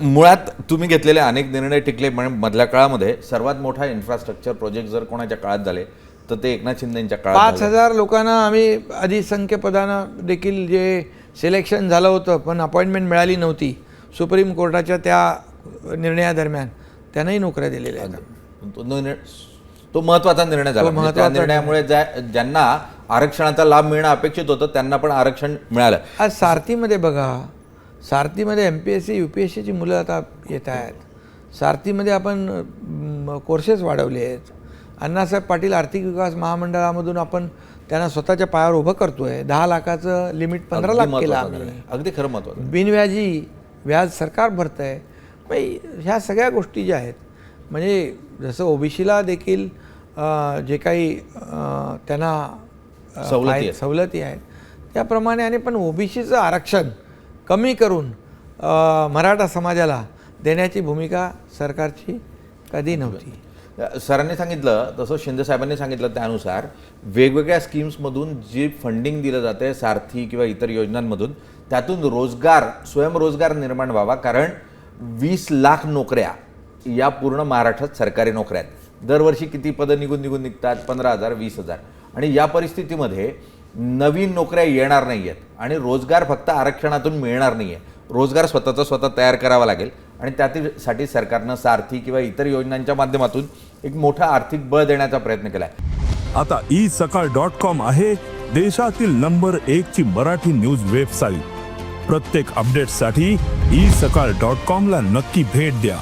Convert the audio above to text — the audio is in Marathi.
मुळात तुम्ही घेतलेले अनेक निर्णय टिकले पण मधल्या काळामध्ये सर्वात मोठा इन्फ्रास्ट्रक्चर प्रोजेक्ट जर कोणाच्या काळात झाले तर ते एकनाथ शिंदेच्या काळात पाच. हजार लोकांना आम्ही आधी संख्यपदानं देखील जे सिलेक्शन झालं होतं पण अपॉइंटमेंट मिळाली नव्हती. सुप्रीम कोर्टाच्या त्या निर्णयादरम्यान त्यांनाही नोकऱ्या दिलेल्या आहेत. तो महत्त्वाचा निर्णय झाला. म्हणजे त्या निर्णयामुळे ज्या- ज्यांना आरक्षणाचा लाभ मिळणं अपेक्षित होतं त्यांना पण आरक्षण मिळालं. आज सारथीमध्ये बघा सारथीमध्ये M P S C U P S सीची मुलं आता येत आहेत. सारथीमध्ये आपण कोर्सेस वाढवले आहेत. अण्णासाहेब पाटील आर्थिक विकास महामंडळामधून आपण त्यांना स्वतःच्या पायावर उभं करतोय. दहा लाखाचं लिमिट पंधरा लाख केलं आम्ही. अगदी खरं महत्वाचं बिनव्याजी व्याज सरकार भरतं आहे मग ह्या सगळ्या गोष्टी ज्या आहेत म्हणजे जसं ओबीसीला देखील जे काही त्यांना. सवलती आहेत. त्याप्रमाणे आणि पण ओबीसीचं आरक्षण कमी करून मराठा समाजाला देण्याची भूमिका सरकारची कधी नव्हती. सरांनी सांगितलं तसं शिंदे साहेबांनी सांगितलं त्यानुसार वेगवेगळ्या स्कीम्समधून जी फंडिंग दिलं जाते सारथी किंवा इतर योजनांमधून त्यातून रोजगार स्वयंरोजगार निर्माण व्हावा कारण वीस लाख नोकऱ्या या पूर्ण महाराष्ट्रात सरकारी नोकऱ्या आहेत. दरवर्षी किती पदं निघून निघून निघतात? पंधरा हजार वीस हजार. आणि या परिस्थितीमध्ये नवीन नोकऱ्या येणार नाही आहेत आणि रोजगार फक्त आरक्षणातून मिळणार नाही आहे रोजगार स्वतःचा स्वतः तयार करावा लागेल आणि त्यासाठी सरकारनं सारथी किंवा इतर योजनांच्या माध्यमातून एक मोठा आर्थिक बळ देण्याचा प्रयत्न केला आहे आता ई सकाळ डॉट कॉम आहे देशातील नंबर एक ची मराठी न्यूज वेबसाईट. प्रत्येक अपडेटसाठी ई सकाळ डॉट कॉम ला नक्की भेट द्या.